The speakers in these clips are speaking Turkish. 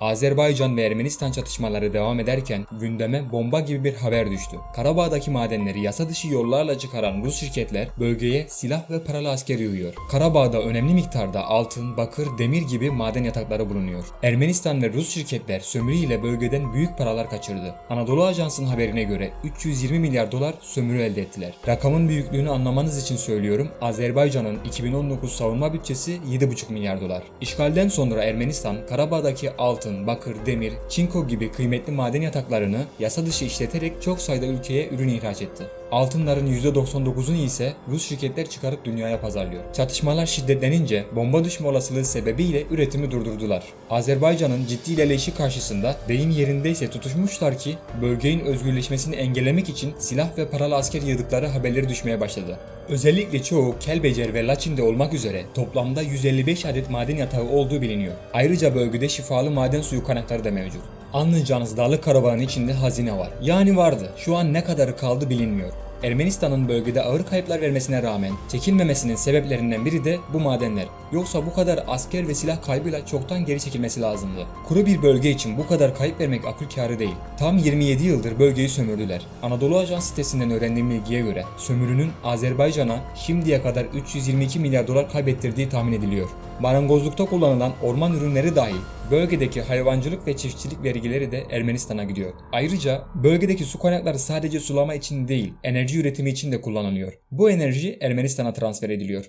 Azerbaycan ve Ermenistan çatışmaları devam ederken gündeme bomba gibi bir haber düştü. Karabağ'daki madenleri yasa dışı yollarla çıkaran Rus şirketler bölgeye silah ve paralı asker yığıyor. Karabağ'da önemli miktarda altın, bakır, demir gibi maden yatakları bulunuyor. Ermenistan ve Rus şirketler sömürü ile bölgeden büyük paralar kaçırdı. Anadolu Ajansı'nın haberine göre 320 milyar dolar sömürü elde ettiler. Rakamın büyüklüğünü anlamanız için söylüyorum. Azerbaycan'ın 2019 savunma bütçesi 7,5 milyar dolar. İşgalden sonra Ermenistan, Karabağ'daki altın, bakır, demir, çinko gibi kıymetli maden yataklarını yasa dışı işleterek çok sayıda ülkeye ürün ihraç etti. Altınların %99'unu ise Rus şirketler çıkarıp dünyaya pazarlıyor. Çatışmalar şiddetlenince bomba düşme olasılığı sebebiyle üretimi durdurdular. Azerbaycan'ın ciddi ilerleyişi karşısında deyim yerindeyse tutuşmuşlar ki bölgenin özgürleşmesini engellemek için silah ve paralı asker yığdıkları haberleri düşmeye başladı. Özellikle çoğu Kelbecer ve Laçin'de olmak üzere toplamda 155 adet maden yatağı olduğu biliniyor. Ayrıca bölgede şifalı maden suyu kaynakları da mevcut. Anlayacağınız Dağlık Karabağ'ın içinde hazine var. Yani vardı. Şu an ne kadarı kaldı bilinmiyor. Ermenistan'ın bölgede ağır kayıplar vermesine rağmen çekilmemesinin sebeplerinden biri de bu madenler. Yoksa bu kadar asker ve silah kaybıyla çoktan geri çekilmesi lazımdı. Kuru bir bölge için bu kadar kayıp vermek akıl kârı değil. Tam 27 yıldır bölgeyi sömürdüler. Anadolu Ajans sitesinden öğrendiğim bilgiye göre sömürünün Azerbaycan'a şimdiye kadar 322 milyar dolar kaybettirdiği tahmin ediliyor. Marangozlukta kullanılan orman ürünleri dahil bölgedeki hayvancılık ve çiftçilik vergileri de Ermenistan'a gidiyor. Ayrıca bölgedeki su kaynakları sadece sulama için değil, enerji üretimi için de kullanılıyor. Bu enerji Ermenistan'a transfer ediliyor.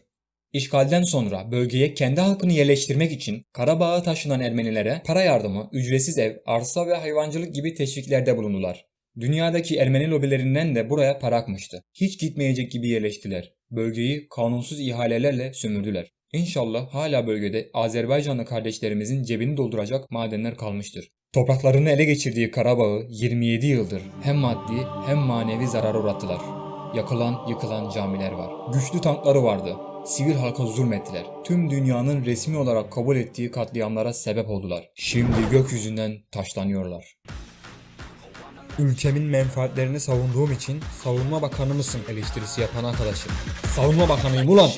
İşgalden sonra bölgeye kendi halkını yerleştirmek için Karabağ'a taşınan Ermenilere para yardımı, ücretsiz ev, arsa ve hayvancılık gibi teşviklerde bulundular. Dünyadaki Ermeni lobilerinden de buraya para akmıştı. Hiç gitmeyecek gibi yerleştiler. Bölgeyi kanunsuz ihalelerle sömürdüler. İnşallah hala bölgede Azerbaycanlı kardeşlerimizin cebini dolduracak madenler kalmıştır. Topraklarını ele geçirdiği Karabağ'ı 27 yıldır hem maddi hem manevi zarar uğrattılar. Yakılan yıkılan camiler var. Güçlü tankları vardı. Sivil halka zulmettiler. Tüm dünyanın resmi olarak kabul ettiği katliamlara sebep oldular. Şimdi gökyüzünden taşlanıyorlar. Ülkemin menfaatlerini savunduğum için savunma bakanı mısın eleştirisi yapan arkadaşım. Savunma bakanıyım ulan.